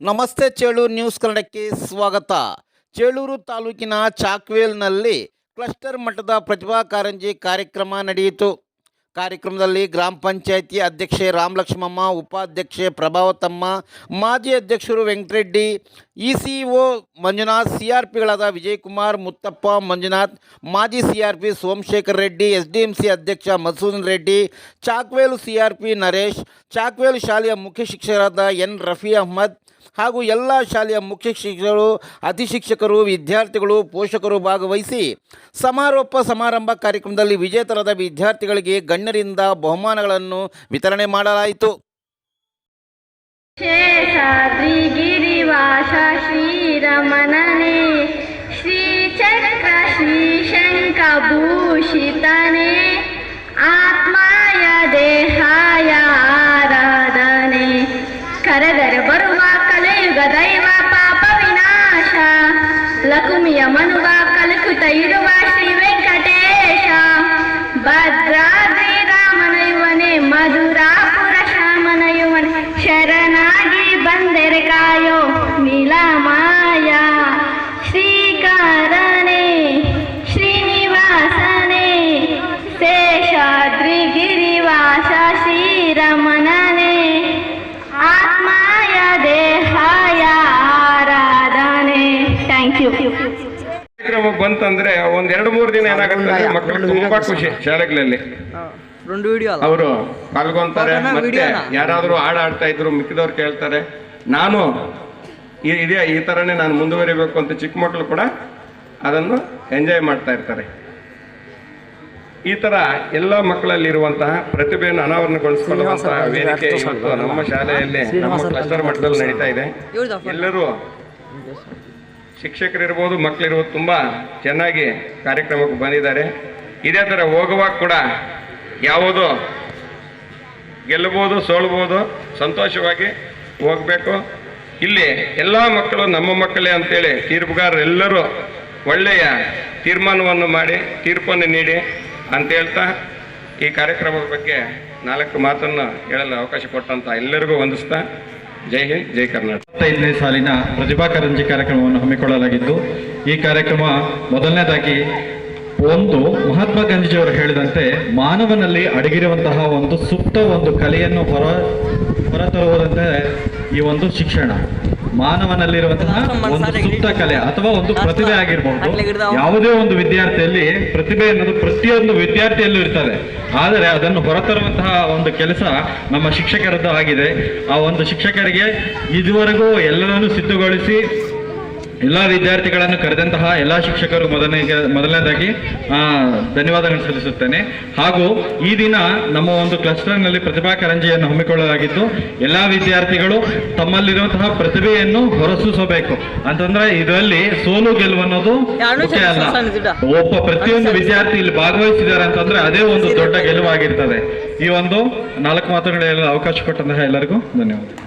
ನಮಸ್ತೆ ಚೇಳೂರು ನ್ಯೂಸ್ ಕನ್ನಡಕ್ಕೆ ಸ್ವಾಗತ. ಚೇಳೂರು ತಾಲೂಕಿನ ಚಾಕ್ವೇಲ್ನಲ್ಲಿ ಕ್ಲಸ್ಟರ್ ಮಟ್ಟದ ಪ್ರತಿಭಾ ಕಾರಂಜಿ ಕಾರ್ಯಕ್ರಮ ನಡೆಯಿತು. ಕಾರ್ಯಕ್ರಮದಲ್ಲಿ ಗ್ರಾಮ ಪಂಚಾಯಿತಿ ಅಧ್ಯಕ್ಷೆ ರಾಮಲಕ್ಷ್ಮಮ್ಮ, ಉಪಾಧ್ಯಕ್ಷೆ ಪ್ರಭಾವತಮ್ಮ, ಮಾಜಿ ಅಧ್ಯಕ್ಷರು Venkatareddy E C O Manjunath C R ಪಿಗಳಾದ Vijayakumar, Muttappa Manjunath, ಮಾಜಿ C R P Somashekar Reddy S D M C ಅಧ್ಯಕ್ಷ Madhusudan Reddy, Chakvelu C R P Naresh, Chakvelu ಶಾಲೆಯ ಮುಖ್ಯ ಶಿಕ್ಷಕರಾದ ಎನ್ ರಫಿ ಅಹ್ಮದ್ ಹಾಗೂ ಎಲ್ಲ ಶಾಲೆಯ ಮುಖ್ಯ ಶಿಕ್ಷಕರು ಅತಿ ಶಿಕ್ಷಕರು ವಿದ್ಯಾರ್ಥಿಗಳು, ಪೋಷಕರು ಭಾಗವಹಿಸಿ ಸಮಾರೋಪ ಸಮಾರಂಭ ಕಾರ್ಯಕ್ರಮದಲ್ಲಿ ವಿಜೇತರಾದ ವಿದ್ಯಾರ್ಥಿಗಳಿಗೆ ಗಣ್ಯರಿಂದ ಬಹುಮಾನಗಳನ್ನು ವಿತರಣೆ ಮಾಡಲಾಯಿತು. ಶ್ರೀರಮಣನೆ ಆ Hola, ಬಂತಂದ್ರೆ ಒಂದ್ ಎರಡು ಮೂರು ದಿನ ಏನಾಗುತ್ತೆ ಮಕ್ಕಳು ತುಂಬಾ ಖುಷಿ ಶಾಲೆಗಳಲ್ಲಿ. ಅವರು ಪಾಲ್ಗೊಂತಾರೆ ಮತ್ತೆ ಯಾರಾದ್ರೂ ಹಾಡು ಆಡ್ತಾ ಇದ್ರು ಮಿಕ್ಕಿದವ್ರು ಕೇಳ್ತಾರೆ. ನಾನು ಇದೇ ಈ ತರನೇ ನಾನು ಮುಂದುವರಿಬೇಕು ಅಂತ ಚಿಕ್ಕ ಮಕ್ಕಳು ಕೂಡ ಅದನ್ನು ಎಂಜಾಯ್ ಮಾಡ್ತಾ ಇರ್ತಾರೆ. ಈ ತರ ಎಲ್ಲ ಮಕ್ಕಳಲ್ಲಿ ಇರುವಂತಹ ಪ್ರತಿಭೆಯನ್ನು ಅನಾವರಣಗೊಳಿಸಿಕೊಳ್ಳುವಂತಹ ವೇದಿಕೆ ನಮ್ಮ ಶಾಲೆಯಲ್ಲಿ ನಮ್ಮ ಕ್ಲಸ್ಟರ್ ಮಟ್ಟದಲ್ಲಿ ನಡೀತಾ ಇದೆ. ಎಲ್ಲರೂ ಶಿಕ್ಷಕರಿರ್ಬೋದು ಮಕ್ಕಳಿರ್ಬೋದು ತುಂಬ ಚೆನ್ನಾಗಿ ಕಾರ್ಯಕ್ರಮಕ್ಕೆ ಬಂದಿದ್ದಾರೆ. ಇದೇ ಥರ ಹೋಗುವಾಗ ಕೂಡ ಯಾವುದೋ ಗೆಲ್ಲಬೋದು, ಸೋಲ್ಬೋದು, ಸಂತೋಷವಾಗಿ ಹೋಗಬೇಕು. ಇಲ್ಲಿ ಎಲ್ಲ ಮಕ್ಕಳು ನಮ್ಮ ಮಕ್ಕಳೇ ಅಂತೇಳಿ ತೀರ್ಪುಗಾರರೆಲ್ಲರೂ ಒಳ್ಳೆಯ ತೀರ್ಮಾನವನ್ನು ಮಾಡಿ, ತೀರ್ಪನ್ನು ನೀಡಿ ಅಂತ ಹೇಳ್ತಾ ಈ ಕಾರ್ಯಕ್ರಮದ ಬಗ್ಗೆ ನಾಲ್ಕು ಮಾತನ್ನು ಹೇಳಲು ಅವಕಾಶ ಕೊಟ್ಟಂತ ಎಲ್ಲರಿಗೂ ವಂದಿಸ್ತಾ ಜೈ ಹಿಂದ್ ಜೈ ಕರ್ನಾಟಕ. ಇಪ್ಪತ್ತೈದನೇ ಸಾಲಿನ ಪ್ರತಿಭಾ ಕಾರಂಜಿ ಕಾರ್ಯಕ್ರಮವನ್ನು ಹಮ್ಮಿಕೊಳ್ಳಲಾಗಿದ್ದು, ಈ ಕಾರ್ಯಕ್ರಮ ಮೊದಲನೇದಾಗಿ ಒಂದು ಮಹಾತ್ಮ ಗಾಂಧೀಜಿಯವರು ಹೇಳಿದಂತೆ ಮಾನವನಲ್ಲಿ ಅಡಗಿರುವಂತಹ ಒಂದು ಸುಪ್ತ ಒಂದು ಕಲೆಯನ್ನು ಹೊರ ಹೊರತರುವುದಂತೆ ಈ ಒಂದು ಶಿಕ್ಷಣ. ಮಾನವನಲ್ಲಿರುವಂತಹ ಒಂದು ಸುಪ್ತ ಕಲೆ ಅಥವಾ ಒಂದು ಪ್ರತಿಭೆ ಆಗಿರ್ಬಹುದು ಯಾವುದೇ ಒಂದು ವಿದ್ಯಾರ್ಥಿಯಲ್ಲಿ ಪ್ರತಿಭೆ ಅನ್ನೋದು ಪ್ರತಿಯೊಂದು ವಿದ್ಯಾರ್ಥಿಯಲ್ಲೂ ಇರ್ತದೆ. ಆದರೆ ಅದನ್ನು ಹೊರತರುವಂತಹ ಒಂದು ಕೆಲಸ ನಮ್ಮ ಶಿಕ್ಷಕರದ್ದು ಆಗಿದೆ. ಆ ಒಂದು ಶಿಕ್ಷಕರಿಗೆ ಇದುವರೆಗೂ ಎಲ್ಲರನ್ನು ಸಿದ್ಧಗೊಳಿಸಿ ಎಲ್ಲ ವಿದ್ಯಾರ್ಥಿಗಳನ್ನು ಕರೆದಂತಹ ಎಲ್ಲ ಶಿಕ್ಷಕರು ಮೊದಲನೇ ಮೊದಲನೇದಾಗಿ ಆ, ಧನ್ಯವಾದಗಳನ್ನು ಸಲ್ಲಿಸುತ್ತೇನೆ. ಹಾಗೂ ಈ ದಿನ ನಮ್ಮ ಒಂದು ಕ್ಲಸ್ಟರ್ನಲ್ಲಿ ಪ್ರತಿಭಾ ಕಾರಂಜಿಯನ್ನು ಹಮ್ಮಿಕೊಳ್ಳಲಾಗಿದ್ದು ಎಲ್ಲ ವಿದ್ಯಾರ್ಥಿಗಳು ತಮ್ಮಲ್ಲಿರುವಂತಹ ಪ್ರತಿಭೆಯನ್ನು ಹೊರಸೂಸಬೇಕು. ಅಂತಂದ್ರೆ ಇದರಲ್ಲಿ ಸೋಲು ಗೆಲುವು ಅನ್ನೋದು ಮುಖ್ಯ ಅಲ್ಲ. ಒಬ್ಬ ಪ್ರತಿಯೊಂದು ವಿದ್ಯಾರ್ಥಿ ಇಲ್ಲಿ ಭಾಗವಹಿಸಿದ್ದಾರೆ ಅಂತಂದ್ರೆ ಅದೇ ಒಂದು ದೊಡ್ಡ ಗೆಲುವಾಗಿರ್ತದೆ. ಈ ಒಂದು ನಾಲ್ಕು ಮಾತುಗಳ ಅವಕಾಶ ಕೊಟ್ಟಂತಹ ಎಲ್ಲರಿಗೂ ಧನ್ಯವಾದ.